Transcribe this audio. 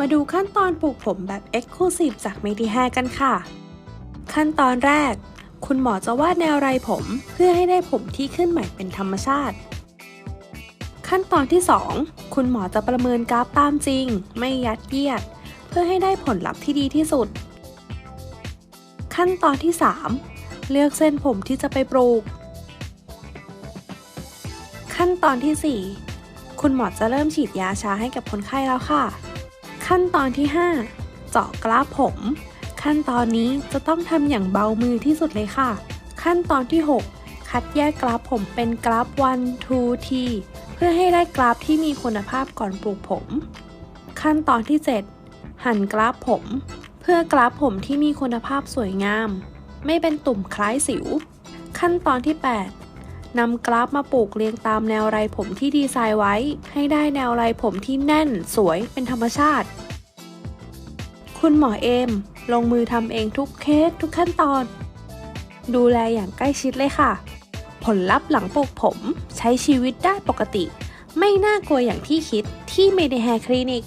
มาดูขั้นตอนปลูกผมแบบ Exclusive จาก m e d i h a กันค่ะ ขั้นตอนแรก คุณหมอจะวาดแนวไรผมเพื่อให้ได้ผมที่ขึ้นใหม่เป็นธรรมชาติ ขั้นตอนที่ 2 คุณหมอจะประเมินกราฟตามจริง ไม่ยัดเยียด เพื่อให้ได้ผลลัพธ์ที่ดีที่สุด ขั้นตอนที่ 3 เลือกเส้นผมที่จะไปปลูก ขั้นตอนที่ 4 คุณหมอจะเริ่มฉีดยาชาให้กับคนไข้แล้วค่ะ ขั้นตอนที่ 5 เจาะกราฟผม ขั้นตอนนี้จะต้องทำอย่างเบามือที่สุดเลยค่ะ ขั้นตอนที่ 6 คัดแยกกราฟผมเป็นกราฟ 1 2 t เพื่อให้ได้กราฟที่มีคุณภาพก่อนปลูกผม ขั้นตอนที่ 7 หั่นกราฟผม เพื่อกราฟผมที่มีคุณภาพสวยงาม ไม่เป็นตุ่มคล้ายสิว ขั้นตอนที่ 8นำกราฟมาปลูกเรียงตามแนวไรผมที่ดีไซน์ไว้ ให้ได้แนวไรผมที่แน่น สวยเป็นธรรมชาติ คุณหมอเอม ลงมือทำเองทุกเคสทุกขั้นตอน ดูแลอย่างใกล้ชิดเลยค่ะ ผลลัพธ์หลังปลูกผมใช้ชีวิตได้ปกติ ไม่น่ากลัวอย่างที่คิดที่เมด h แฮร์คลินิก